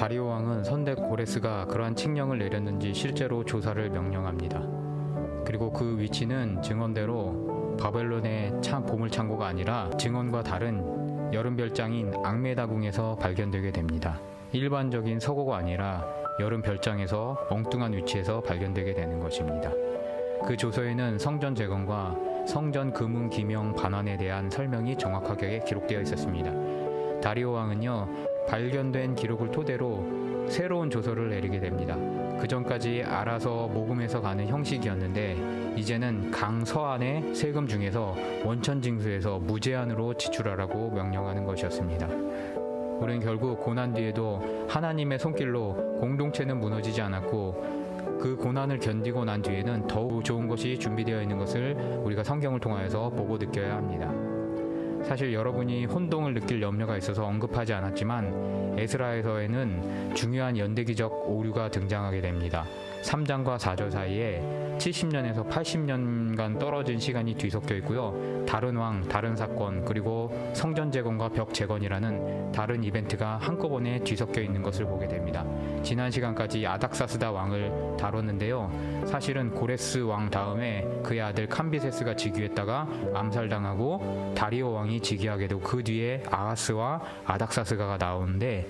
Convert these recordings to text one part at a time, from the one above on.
다리오 왕은 선대 고레스가 그러한 칙령을 내렸는지 실제로 조사를 명령합니다. 그리고 그 위치는 증언대로 바벨론의 참 보물 창고가 아니라 증언과 다른 여름 별장인 앙메다궁에서 발견되게 됩니다. 일반적인 서고가 아니라 여름 별장에서 엉뚱한 위치에서 발견되게 되는 것입니다. 그 조서에는 성전 재건과 성전 금은 기명 반환에 대한 설명이 정확하게 기록되어 있었습니다. 다리오 왕은요 발견된 기록을 토대로 새로운 조서를 내리게 됩니다. 그 전까지 알아서 모금해서 가는 형식이었는데 이제는 강 서안의 세금 중에서 원천 징수에서 무제한으로 지출하라고 명령하는 것이었습니다. 우리는 결국 고난 뒤에도 하나님의 손길로 공동체는 무너지지 않았고 그 고난을 견디고 난 뒤에는 더욱 좋은 것이 준비되어 있는 것을 우리가 성경을 통하여서 보고 느껴야 합니다. 사실 여러분이 혼동을 느낄 염려가 있어서 언급하지 않았지만 에스라에서에는 중요한 연대기적 오류가 등장하게 됩니다. 3장과 4절 사이에 70년에서 80년간 떨어진 시간이 뒤섞여 있고요. 다른 왕, 다른 사건, 그리고 성전 재건과 벽 재건이라는 다른 이벤트가 한꺼번에 뒤섞여 있는 것을 보게 됩니다. 지난 시간까지 아닥사스다 왕을 다뤘는데요. 사실은 고레스 왕 다음에 그의 아들 캄비세스가 즉위했다가 암살당하고 다리오 왕이 즉위하게 되고 그 뒤에 아하스와 아닥사스가가 나오는데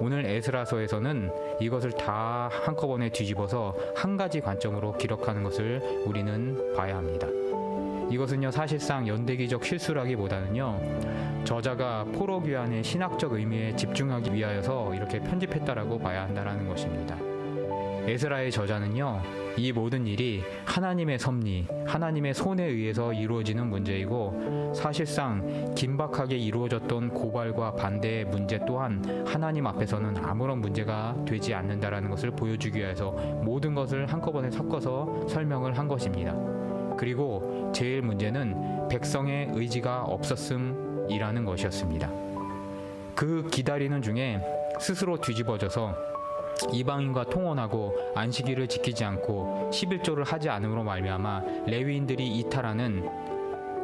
오늘 에스라서에서는 이것을 다 한꺼번에 뒤집어서 한 가지 관점으로 기록하는 것을 우리는 봐야 합니다. 이것은요 사실상 연대기적 실수라기보다는요 저자가 포로귀환의 신학적 의미에 집중하기 위하여서 이렇게 편집했다라고 봐야 한다라는 것입니다. 에스라의 저자는요 이 모든 일이 하나님의 섭리, 하나님의 손에 의해서 이루어지는 문제이고 사실상 긴박하게 이루어졌던 고발과 반대의 문제 또한 하나님 앞에서는 아무런 문제가 되지 않는다라는 것을 보여주기 위해서 모든 것을 한꺼번에 섞어서 설명을 한 것입니다. 그리고 제일 문제는 백성의 의지가 없었음이라는 것이었습니다. 그 기다리는 중에 스스로 뒤집어져서 이방인과 통혼하고 안식일을 지키지 않고 11조를 하지 않음으로 말미암아 레위인들이 이탈하는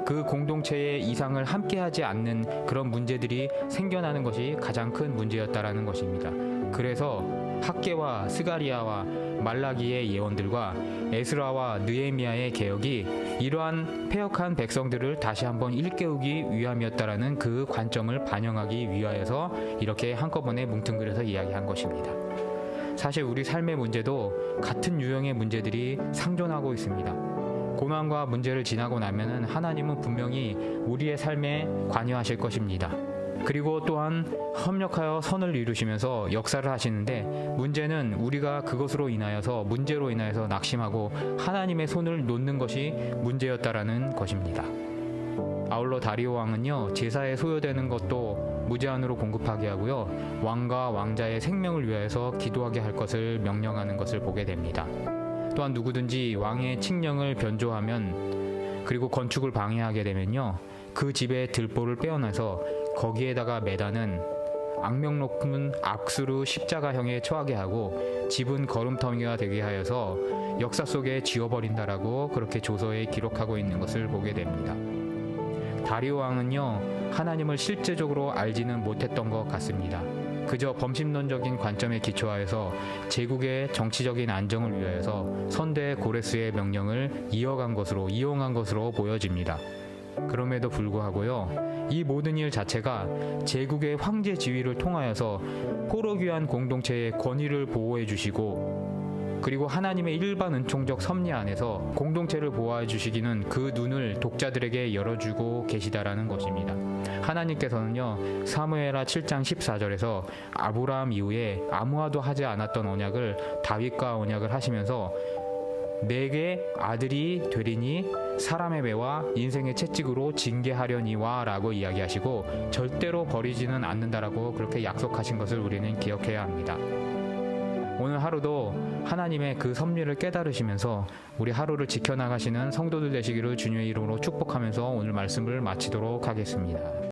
그 공동체의 이상을 함께하지 않는 그런 문제들이 생겨나는 것이 가장 큰 문제였다라는 것입니다. 그래서 학계와 스가리아와 말라기의 예언들과 에스라와 느헤미야의 개혁이 이러한 폐역한 백성들을 다시 한번 일깨우기 위함이었다라는 그 관점을 반영하기 위하여서 이렇게 한꺼번에 뭉뚱그려서 이야기한 것입니다. 사실 우리 삶의 문제도 같은 유형의 문제들이 상존하고 있습니다. 고난과 문제를 지나고 나면은 하나님은 분명히 우리의 삶에 관여하실 것입니다. 그리고 또한 협력하여 선을 이루시면서 역사를 하시는데 문제는 우리가 그것으로 인하여서 문제로 인하여서 낙심하고 하나님의 손을 놓는 것이 문제였다라는 것입니다. 아울러 다리오 왕은요 제사에 소요되는 것도 무제한으로 공급하게 하고요 왕과 왕자의 생명을 위하여서 기도하게 할 것을 명령하는 것을 보게 됩니다. 또한 누구든지 왕의 칙령을 변조하면 그리고 건축을 방해하게 되면요 그 집의 들보를 빼어내서 거기에다가 매다는 악명 높은 악수르 십자가형에 처하게 하고 집은 걸음터미가 되게 하여서 역사 속에 지워버린다라고 그렇게 조서에 기록하고 있는 것을 보게 됩니다. 다리오 왕은요 하나님을 실제적으로 알지는 못했던 것 같습니다. 그저 범신론적인 관점에 기초하여서 제국의 정치적인 안정을 위하여서 선대 고레스의 명령을 이어간 것으로 이용한 것으로 보여집니다. 그럼에도 불구하고요 이 모든 일 자체가 제국의 황제 지위를 통하여서 포로귀한 공동체의 권위를 보호해 주시고 그리고 하나님의 일반 은총적 섭리 안에서 공동체를 보호해 주시기는 그 눈을 독자들에게 열어주고 계시다라는 것입니다. 하나님께서는요 사무엘하 7장 14절에서 아브라함 이후에 아무와도 하지 않았던 언약을 다윗과 언약을 하시면서 내게 아들이 되리니 사람의 배와 인생의 채찍으로 징계하려니와라고 이야기하시고 절대로 버리지는 않는다라고 그렇게 약속하신 것을 우리는 기억해야 합니다. 오늘 하루도 하나님의 그 섭리를 깨달으시면서 우리 하루를 지켜나가시는 성도들 되시기를 주님의 이름으로 축복하면서 오늘 말씀을 마치도록 하겠습니다.